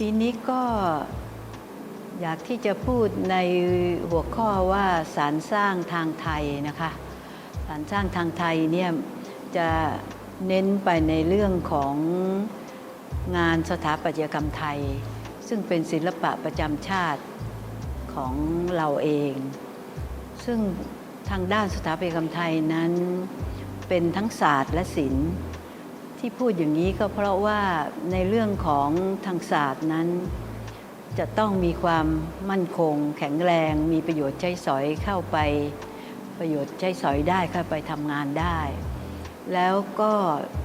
ปีนี้ก็อยากที่จะพูดในหัวข้อว่าสารสร้างทางไทยนะคะสารสร้างทางไทยเนี่ยจะเน้นไปในเรื่องของงานสถาปัตยกรรมไทย ซึ่งเป็นศิลปะประจำชาติของเราเอง ซึ่งทางด้านสถาปัตยกรรมไทยนั้นเป็นทั้งศาสตร์และศิลป์ ที่พูดอย่างนี้ก็เพราะว่าในเรื่องของทางศาสตร์นั้น จะต้องมีความมั่นคง แข็งแรง มีประโยชน์ใช้สอยเข้าไป ประโยชน์ใช้สอยได้เข้าไปทำงานได้ แล้วก็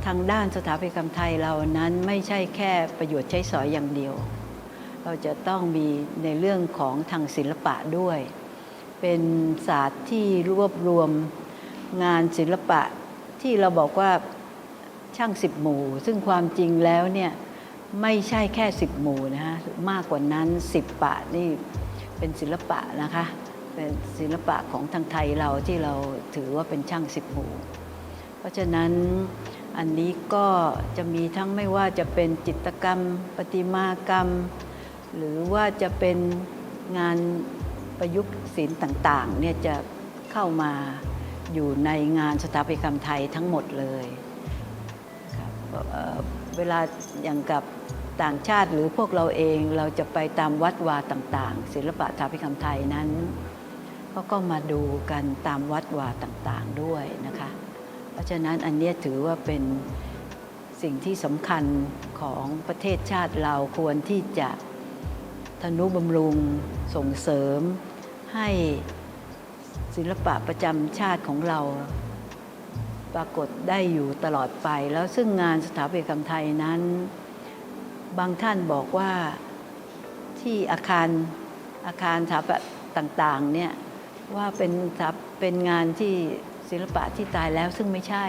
ทางด้านสถาปัตยกรรมไทยเรานั้นไม่ใช่แค่ประโยชน์ใช้สอยอย่างเดียว เราจะต้องมีในเรื่องของทางศิลปะด้วย เป็นศาสตร์ที่รวบรวมงานศิลปะที่เราบอกว่า ช่างสิบหมู่ ซึ่งความจริงแล้วเนี่ยไม่ใช่แค่สิบหมู่นะฮะมากกว่านั้นสิบปะนี่เป็นศิลปะนะคะ เป็นศิลปะของทางไทยเราที่เราถือว่าเป็นช่างสิบหมู่ เพราะฉะนั้นอันนี้ก็จะมีทั้งไม่ว่าจะเป็นจิตกรรมประติมากรรม หรือว่าจะเป็นงานประยุกต์ศิลป์ต่างๆเนี่ยจะเข้ามาอยู่ในงานสถาปัตยกรรมไทยทั้งหมดเลย เวลาอย่างกับต่างชาติหรือพวกเราเองเราจะไปตามวัดวาต่างๆ ศิลปะสถาปัตยกรรมไทยนั้นเขาก็มาดูกันตามวัดวาต่างๆด้วยนะคะ เพราะฉะนั้นอันนี้ถือว่าเป็นสิ่งที่สำคัญของประเทศชาติเราควรที่จะทนุบำรุงส่งเสริมให้ศิลปะประจำชาติของเรา ปรากฏได้อยู่ตลอดไป แล้วซึ่งงานสถาปัตยกรรมไทยนั้น บางท่านบอกว่าที่อาคารอาคารสถาปัตย์ต่างๆเนี่ยว่าเป็นสถาเป็นงานที่ศิลปะที่ตายแล้วซึ่งไม่ใช่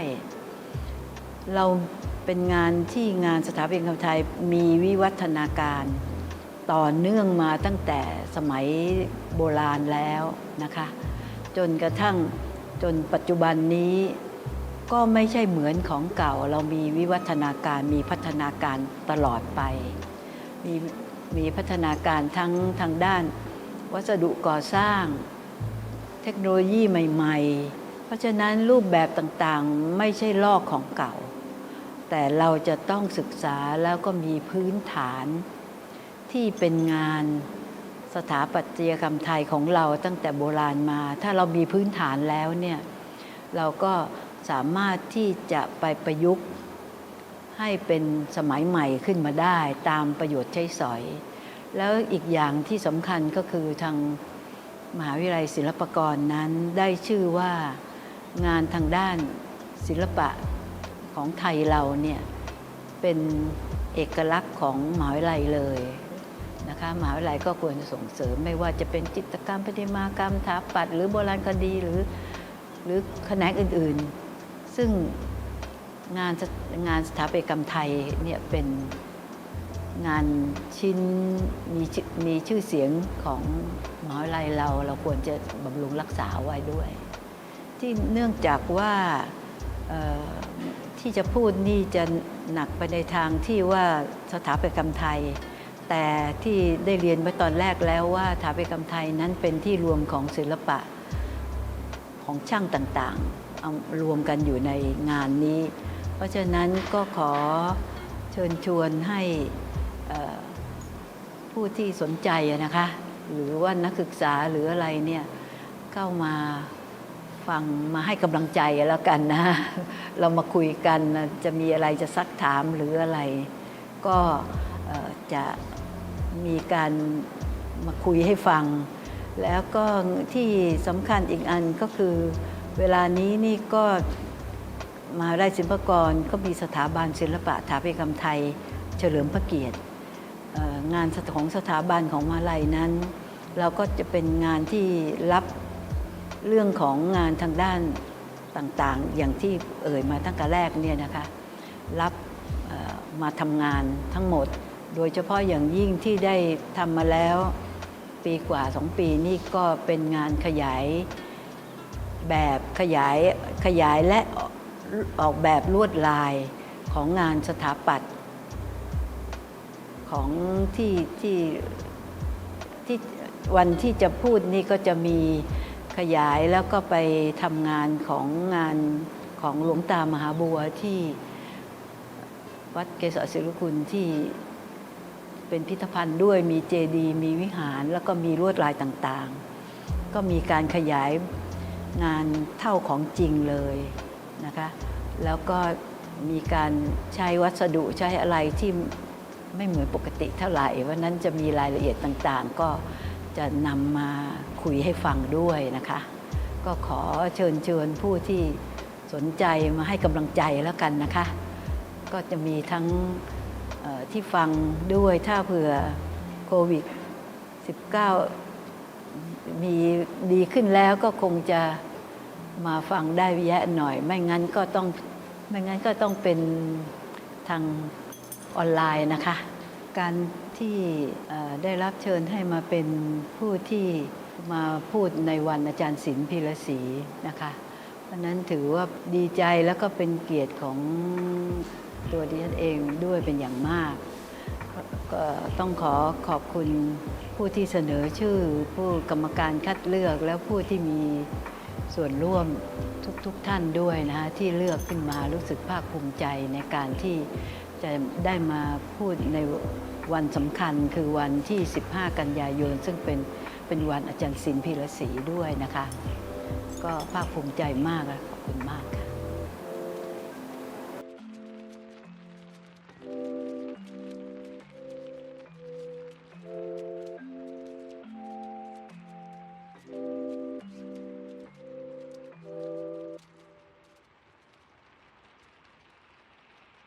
เราเป็นงานที่งานสถาปัตยกรรมไทยมีวิวัฒนาการต่อเนื่องมาตั้งแต่สมัยโบราณแล้วนะคะ จนกระทั่งจนปัจจุบันนี้ ก็ไม่ใช่เหมือนของเก่า เรามีวิวัฒนาการมีพัฒนาการตลอดไป มีมีพัฒนาการทั้งทางด้าน วัสดุก่อสร้าง เทคโนโลยีใหม่ ๆ เพราะฉะนั้นรูปแบบต่างๆไม่ใช่ลอกของเก่า แต่เราจะต้องศึกษาแล้วก็มีพื้นฐาน ที่เป็นงานสถาปัตยกรรมไทยของเราตั้งแต่โบราณมา ถ้าเรามีพื้นฐานแล้วเนี่ยเราก็ สามารถที่จะไปประยุกต์ให้เป็นสมัยใหม่ขึ้นมาได้ตามประโยชน์ใช้สอย แล้วอีกอย่างที่สำคัญก็คือทางมหาวิทยาลัยศิลปากรนั้นได้ชื่อว่างานทางด้านศิลปะของไทยเราเนี่ยเป็นเอกลักษณ์ของมหาวิทยาลัยเลยนะคะมหาวิทยาลัยก็ควรจะส่งเสริมไม่ว่าจะเป็นจิตรกรรมประติมากรรมถาปัตย์หรือโบราณคดีหรือหรือแขนงอื่น ๆ ซึ่งงานงานสถาปัตยกรรมไทยเนี่ยเป็นงานชิ้นมีมีชื่อเสียงของมหาวิทยาลัยเราเราควรจะบำรุงรักษาไว้ด้วย ที่เนื่องจากว่าที่จะพูดนี่จะหนักไปในทางที่ว่าสถาปัตยกรรมไทย แต่ที่ได้เรียนไว้ตอนแรกแล้วว่าสถาปัตยกรรมไทยนั้นเป็นที่รวมของศิลปะของช่างต่างๆ รวมกันอยู่ในงานนี้ เพราะฉะนั้นก็ขอเชิญชวนให้ผู้ที่สนใจนะคะหรือว่านักศึกษาหรืออะไรเนี่ยเข้ามาฟังมาให้กำลังใจแล้วกันนะ เรามาคุยกันจะมีอะไรจะซักถามหรืออะไร ก็จะมีการมาคุยให้ฟัง แล้วก็ที่สำคัญอีกอันก็คือ เวลานี้นี่ก็มหาวิทยาลัยศิลปากรก็มีสถาบันศิลปะสถาปัตยกรรมไทย เฉลิมพระเกียรติงานของสถาบันของมหาลัยนั้น เราก็จะเป็นงานที่รับเรื่องของงานทางด้านต่างๆ อย่างที่เอ่ยมาตั้งแต่แรกเนี่ยนะคะ รับมาทำงานทั้งหมด โดยเฉพาะอย่างยิ่งที่ได้ทำมาแล้วปีกว่าสองปีนี่ก็เป็นงานขยาย แบบขยายขยายและออกแบบลวดลายของงานสถาปัตย์ของที่ที่ที่วันที่จะพูดนี่ก็จะมีขยายแล้วก็ไปทำงานของงานของหลวงตามหาบัวที่วัดเกษรศิริคุณที่เป็นพิพิธภัณฑ์ด้วยมีเจดีย์มีวิหารแล้วก็มีลวดลายต่างๆ ก็มีการขยาย งานเท่าของจริงเลยนะคะแล้วก็มีการใช้วัสดุใช้อะไรที่ไม่เหมือนปกติเท่าไหร่วันนั้นจะมีรายละเอียดต่างๆ ก็จะนำมาคุยให้ฟังด้วยนะคะ ก็ขอเชิญชวนผู้ที่สนใจมาให้กำลังใจแล้วกันนะคะ ก็จะมีทั้งที่ฟังด้วยถ้าเผื่อโควิด 19 มีดีขึ้นแล้วก็คงจะมาฟังได้แยะหน่อย ไม่งั้นก็ต้องไม่งั้นก็ต้องเป็นทางออนไลน์นะคะ การที่ได้รับเชิญให้มาเป็นผู้ที่มาพูดในวันอาจารย์ศิลป์พีระศรีนะคะ เพราะฉะนั้นถือว่าดีใจแล้วก็เป็นเกียรติของตัวดิฉันเองด้วยเป็นอย่างมาก ก็ต้องขอขอบคุณผู้ที่เสนอชื่อ ผู้กรรมการคัดเลือกแล้วผู้ที่มีส่วนร่วมทุกๆทท่านด้วยนะคะที่เลือกขึ้นมารู้สึกภาคภูมิใจในการที่จะได้มาพูดในวันสำคัญคือวันที่ 15 กันยายน ซึ่งเป็นเป็นวันอาจารย์ศิลป์พีรศรีด้วยนะคะ ก็ภาคภูมิใจมากและขอบคุณมากค่ะ